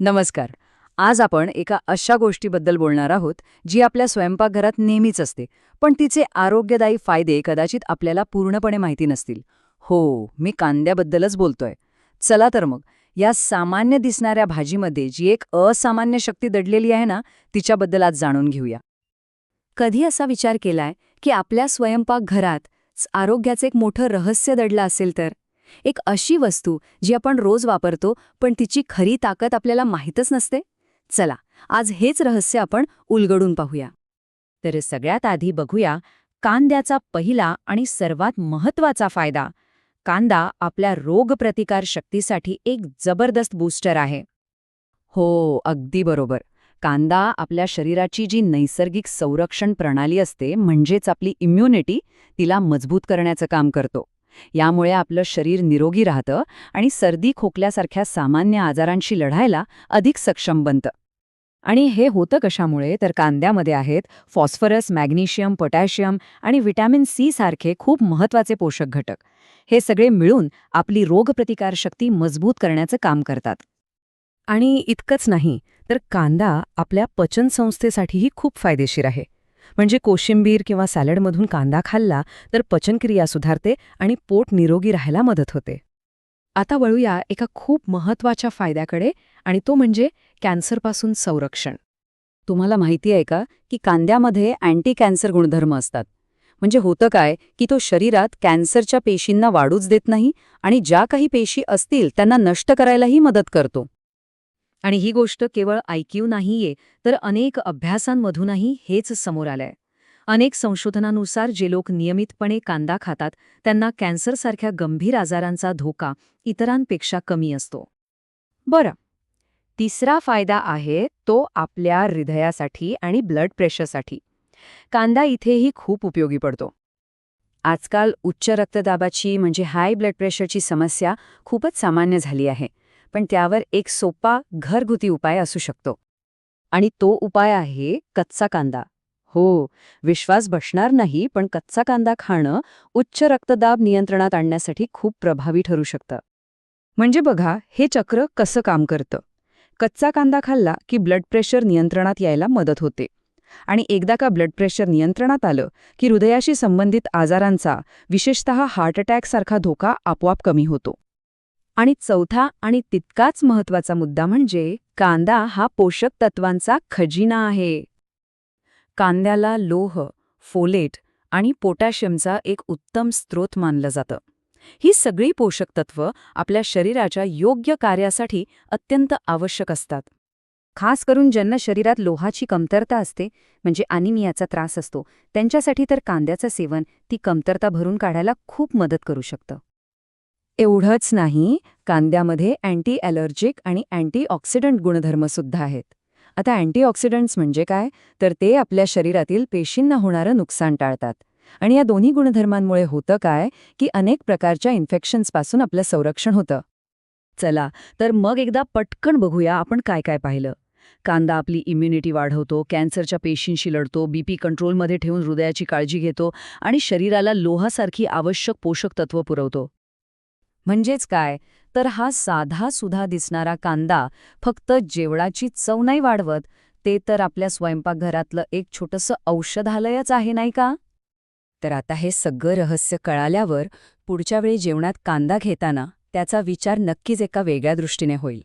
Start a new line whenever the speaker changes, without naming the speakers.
नमस्कार. आज आपण एका अशा गोष्टीबद्दल बोलणार आहोत जी आपल्या स्वयंपाकघरात नेहमीच असते पण तिचे आरोग्यदायी फायदे कदाचित आपल्याला पूर्णपणे माहिती नसतील. हो मी कांद्याबद्दलच बोलतोय. चला तर मग या सामान्य दिसणाऱ्या भाजीमध्ये जी एक असामान्य शक्ती दडलेली आहे ना तिच्याबद्दल आज जाणून घेऊया. कधी असा विचार केलाय की आपल्या स्वयंपाकघरात आरोग्याचं एक मोठं रहस्य दडलं असेल तर? एक अशी वस्तू जी आपण रोज वापरतो पण तिची खरी ताकद आपल्याला माहीतच नसते? चला आज हेच रहस्य आपण उलगडून पाहूया. तर सगळ्यात आधी बघूया कांद्याचा पहिला आणि सर्वात महत्त्वाचा फायदा. कांदा आपल्या रोगप्रतिकार शक्तीसाठी एक जबरदस्त बूस्टर आहे. हो अगदी बरोबर. कांदा आपल्या शरीराची जी नैसर्गिक संरक्षण प्रणाली असते म्हणजेच आपली इम्युनिटी तिला मजबूत करण्याचं काम करतो. यामुळे आपलं शरीर निरोगी राहतं आणि सर्दी खोकल्यासारख्या सामान्य आजारांशी लढायला अधिक सक्षम बनतं. आणि हे होतं कशामुळे? तर कांद्यामध्ये आहेत फॉस्फरस मॅग्नेशियम पोटॅशियम आणि व्हिटॅमिन सी सारखे खूप महत्त्वाचे पोषक घटक. हे सगळे मिळून आपली रोगप्रतिकारशक्ती मजबूत करण्याचं काम करतात. आणि इतकंच नाही तर कांदा आपल्या पचनसंस्थेसाठीही खूप फायदेशीर आहे. म्हणजे कोशिंबीर किंवा सॅलडमधून कांदा खाल्ला तर पचनक्रिया सुधारते आणि पोट निरोगी राहायला मदत होते. आता वळूया एका खूप महत्त्वाच्या फायद्याकडे आणि तो म्हणजे कॅन्सरपासून संरक्षण. तुम्हाला माहिती आहे का की कांद्यामध्ये अँटी कॅन्सर गुणधर्म असतात. म्हणजे होतं काय की तो शरीरात कॅन्सरच्या पेशींना वाढूच देत नाही आणि ज्या काही पेशी असतील त्यांना नष्ट करायलाही मदत करतो. आणि ही गोष्ट केवळ आयक्यू नाहीये तर अनेक अभ्यासांमधूनही हेच समोर आलंय. अनेक संशोधनानुसार जे लोक नियमितपणे कांदा खातात त्यांना कॅन्सरसारख्या गंभीर आजारांचा धोका इतरांपेक्षा कमी असतो. बरं. तिसरा फायदा आहे तो आपल्या हृदयासाठी आणि ब्लड प्रेशरसाठी. कांदा इथेही खूप उपयोगी पडतो. आजकाल उच्च रक्तदाबाची म्हणजे हाय ब्लड प्रेशरची समस्या खूपच सामान्य झाली आहे. पण त्यावर एक सोपा घरगुती उपाय असू शकतो. आणि तो उपाय आहे कच्चा कांदा. हो विश्वास बसणार नाही पण कच्चा कांदा खाणं उच्च रक्तदाब नियंत्रणात आणण्यासाठी खूप प्रभावी ठरू शकतं. म्हणजे बघा हे चक्र कसं काम करतं? कच्चा कांदा खाल्ला की ब्लड प्रेशर नियंत्रणात यायला मदत होते. आणि एकदा का ब्लड प्रेशर नियंत्रणात आलं की हृदयाशी संबंधित आजारांचा विशेषतः हार्ट अटॅकसारखा धोका आपोआप कमी होतो. आणि चौथा आणि तितकाच महत्त्वाचा मुद्दा म्हणजे कांदा हा पोषक तत्वांचा खजिना आहे. कांद्याला लोह फोलेट आणि पोटॅशियमचा एक उत्तम स्रोत मानलं जातं. ही सगळी पोषक तत्व आपल्या शरीराच्या योग्य कार्यासाठी अत्यंत आवश्यक असतात. खास करून ज्यांना शरीरात लोहाची कमतरता असते म्हणजे अनिमियाचा त्रास असतो त्यांच्यासाठी तर कांद्याचं सेवन ती कमतरता भरून काढायला खूप मदत करू शकतं. एवढंच नाही कांद्यामध्ये अँटी ॲलर्जिक आणि अँटीऑक्सिडंट गुणधर्मसुद्धा आहेत. आता अँटीऑक्सिडंट्स म्हणजे काय? तर ते आपल्या शरीरातील पेशींना होणारं नुकसान टाळतात. आणि या दोन्ही गुणधर्मांमुळे होतं काय? की अनेक प्रकारच्या इन्फेक्शन्सपासून आपलं संरक्षण होतं. चला तर मग एकदा पटकन बघूया आपण काय काय पाहिलं. कांदा आपली इम्युनिटी वाढवतो कॅन्सरच्या पेशींशी लढतो बीपी कंट्रोलमध्ये ठेवून हृदयाची काळजी घेतो आणि शरीराला लोहासारखी आवश्यक पोषक तत्व पुरवतो. म्हणजेच काय? तर हा साधा सुधा दिसणारा कांदा फक्त जेवणाची चव नाही वाढवत ते तर आपल्या स्वयंपाकघरातलं एक छोटंसं औषधालयच आहे नाही का? तर आता हे सगळं रहस्य कळाल्यावर पुढच्या वेळी जेवणात कांदा घेताना त्याचा विचार नक्कीच एका वेगळ्या दृष्टीने होईल.